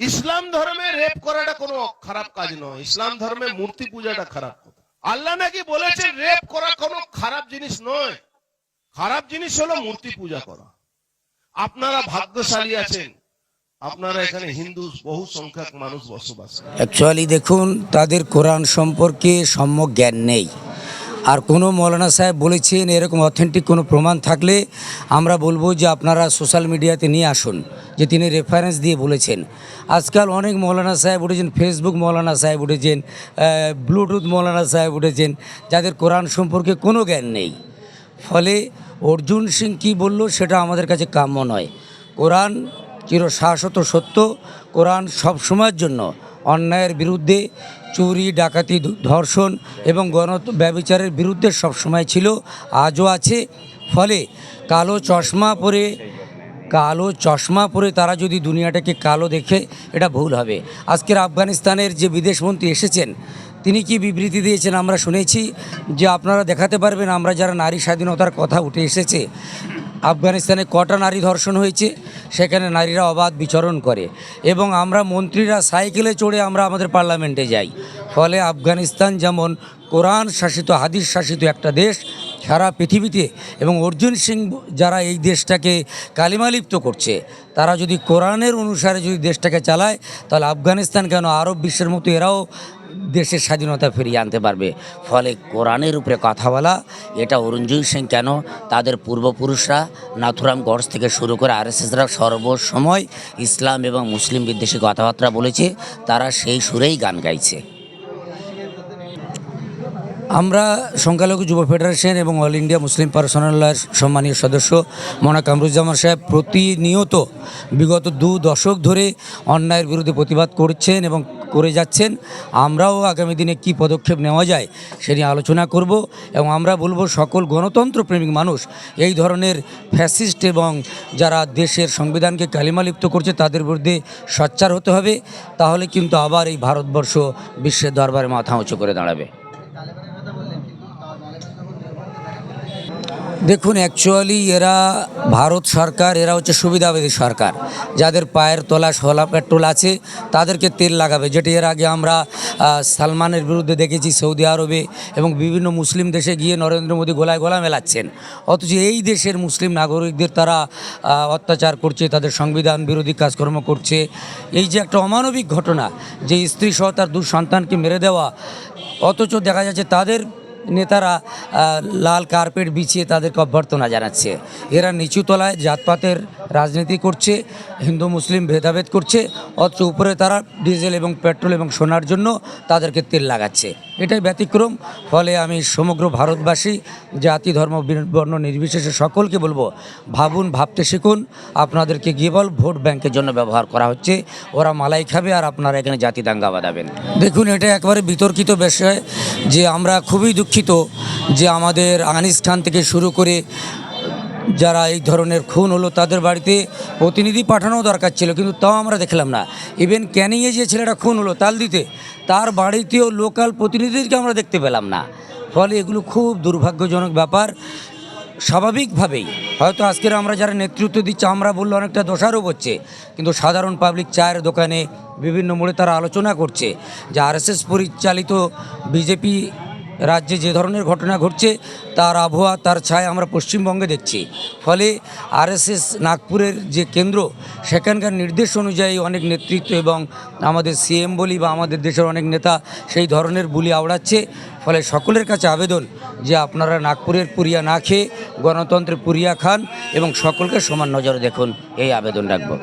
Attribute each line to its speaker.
Speaker 1: ইসলাম ধর্মে রেপ করাটা কোনো খারাপ কাজ নয়। ইসলাম ধর্মে মূর্তি পূজাটা খারাপ কথা। আল্লাহ নাকি বলেছেন রেপ করা কোনো খারাপ জিনিস নয়। খারাপ জিনিস হলো মূর্তি পূজা করা। আপনারা ভাগ্যশালী আছেন। আপনারা এখানে হিন্দু বহু সংখ্যক মানুষ বসবাস
Speaker 2: অ্যাকচুয়ালি দেখুন, তাদের কোরআন সম্পর্কে সম্যক জ্ঞান নেই। আর কোনো মৌলানা সাহেব বলেছেন এরকম অথেন্টিক কোনো প্রমাণ থাকলে আমরা বলব যে আপনারা সোশ্যাল মিডিয়াতে নিয়ে আসুন, যে তিনি রেফারেন্স দিয়ে বলেছেন। আজকাল অনেক মৌলানা সাহেব উঠেছেন ফেসবুক মৌলানা সাহেব উঠেছেন ব্লুটুথ মৌলানা সাহেব উঠেছেন, যাদের কোরআন সম্পর্কে কোনো জ্ঞান নেই। ফলে অর্জুন সিং কি বলল সেটা আমাদের কাছে কাম্য নয়। কোরআন চির শাশ্বত সত্য, কোরআন সব সময়ের জন্য। অন্যায়ের বিরুদ্ধে চুরি, ডাকাতি ধর্ষণ এবং গণ ব্যবিচারের বিরুদ্ধে সবসময় ছিল, আজও আছে। ফলে কালো চশমা পরে, কালো চশমা পরে তারা যদি দুনিয়াটাকে কালো দেখে, এটা ভুল হবে। আজকের আফগানিস্তানের যে বিদেশমন্ত্রী এসেছেন, তিনি কি বিবৃতি দিয়েছেন আমরা শুনেছি? যে আপনারা দেখাতে পারবেন, আমরা যারা নারী স্বাধীনতার কথা উঠে এসেছে আফগানিস্তানে কটা নারী ধর্ষণ হয়েছে, সেখানে নারীরা অবাধ বিচরণ করে। এবং আমরা মন্ত্রীরা সাইকেলে চড়ে আমরা আমাদের পার্লামেন্টে যাই। ফলে আফগানিস্তান যেমন কোরআন শাসিত, হাদিস শাসিত একটা দেশ সারা পৃথিবীতে এবং অর্জুন সিং যারা এই দেশটাকে কালিমালিপ্ত করছে, তারা যদি কোরআনের অনুসারে যদি দেশটাকে চালায়, তাহলে আফগানিস্তান কেন আরব বিশ্বের মতো এরাও দেশের স্বাধীনতা ফিরিয়ে আনতে পারবে? ফলে কোরআনের উপরে কথা বলা, এটা অরুণজয় সিং কেন? তাদের পূর্বপুরুষরা নাথুরাম গডস থেকে শুরু করে আরএসএসরা সর্বসময় ইসলাম এবং মুসলিম বিদ্বেষী কথাবার্তা বলেছে, তারা সেই সুরেই গান গাইছে। আমরা সংখ্যালঘু যুব ফেডারেশন এবং অল ইন্ডিয়া মুসলিম পার্সোনালয়ের সম্মানীয় সদস্য মনা কামরুজ্জামান সাহেব প্রতিনিয়ত বিগত দু দশক ধরে অন্যায়ের বিরুদ্ধে প্রতিবাদ করছেন এবং করে যাচ্ছেন। আমরাও আগামী দিনে কি পদক্ষেপ নেওয়া যায় সে নিয়ে আলোচনা করব এবং আমরা বলব সকল গণতন্ত্র প্রেমিক মানুষ এই ধরনের ফ্যাসিস্ট এবং যারা দেশের সংবিধানকে কালিমালিপ্ত করছে তাদের বিরুদ্ধে সোচ্চার হতে হবে। তাহলে কিন্তু আবার এই ভারতবর্ষ বিশ্বের দরবারে মাথা উঁচু করে দাঁড়াবে। দেখুন অ্যাকচুয়ালি এরা ভারত সরকার, এরা হচ্ছে সুবিধাবাদী সরকার। যাদের পায়ের তলা সোলা পেট্রোল আছে, তাদেরকে তেল লাগাবে। যেটি এর আগে আমরা সালমানের বিরুদ্ধে দেখেছি সৌদি আরবে এবং বিভিন্ন মুসলিম দেশে গিয়ে নরেন্দ্র মোদী গোলায় গোলা মেলাচ্ছেন। অথচ এই দেশের মুসলিম নাগরিকদের তারা অত্যাচার করছে, তাদের সংবিধান বিরোধী কাজকর্ম করছে। এই যে একটা অমানবিক ঘটনা, যে স্ত্রী সহ তার দু সন্তানকে মেরে দেওয়া, অথচ দেখা যাচ্ছে তাদের নেতারা লাল কার্পেট বিছিয়ে তাদেরকে অভ্যর্থনা জানাচ্ছে। এরা নিচু তলায় জাতপাতের রাজনীতি করছে, হিন্দু, মুসলিম ভেদাভেদ করছে অথচ উপরে তারা ডিজেল এবং পেট্রোল এবং সোনার জন্য তাদেরকে তেল লাগাচ্ছে। এটাই ব্যতিক্রম, ফলে আমি সমগ্র ভারতবাসী, জাতি, ধর্ম বর্ণ নির্বিশেষে সকলকে বলব, ভাবুন, ভাবতে শিখুন, আপনাদেরকে গিয়ে বল, ভোট ব্যাংকের জন্য ব্যবহার করা হচ্ছে, ওরা মালাই খাবে আর আপনারা এখানে জাতি দাঙ্গা বাঁধাবেন। দেখুন, এটা একবারে বিতর্কিত বিষয় যে আমরা খুবই দুঃখিত যে আমাদের আনিস খান থেকে শুরু করে যারা এই ধরনের খুন হলো তাদের বাড়িতে প্রতিনিধি পাঠানো দরকার ছিল, কিন্তু তাও আমরা দেখলাম না। ইভেন ক্যানিংয়ে যে ছেলেটা খুন হলো তাল দিতে, তার বাড়িতেও লোকাল প্রতিনিধিকে আমরা দেখতে পেলাম না। ফলে এগুলো খুব দুর্ভাগ্যজনক ব্যাপার। স্বাভাবিকভাবেই, হয়তো আজকের আমরা যারা নেতৃত্ব দিচ্ছি, আমরা বললে অনেকটা দোষারোপ হচ্ছে। কিন্তু সাধারণ পাবলিক চায়ের দোকানে বিভিন্ন মোড়ে তারা আলোচনা করছে যে আরএসএস পরিচালিত বিজেপি রাজ্যে যে ধরনের ঘটনা ঘটছে, তার আবহাওয়া, তার ছায়া আমরা পশ্চিমবঙ্গে দেখছি। ফলে আরএসএস নাগপুরের যে কেন্দ্র, সেখানকার নির্দেশ অনুযায়ী অনেক নেতৃত্ব এবং আমাদের সিএম বলি বা আমাদের দেশের অনেক নেতা সেই ধরনের বুলি আওড়াচ্ছে। ফলে সকলের কাছে আবেদন যে আপনারা নাগপুরের পুরিয়া না খেয়ে গণতন্ত্রের পুরিয়া খান এবং সকলকে সমান নজরে দেখুন। এই আবেদন রাখব।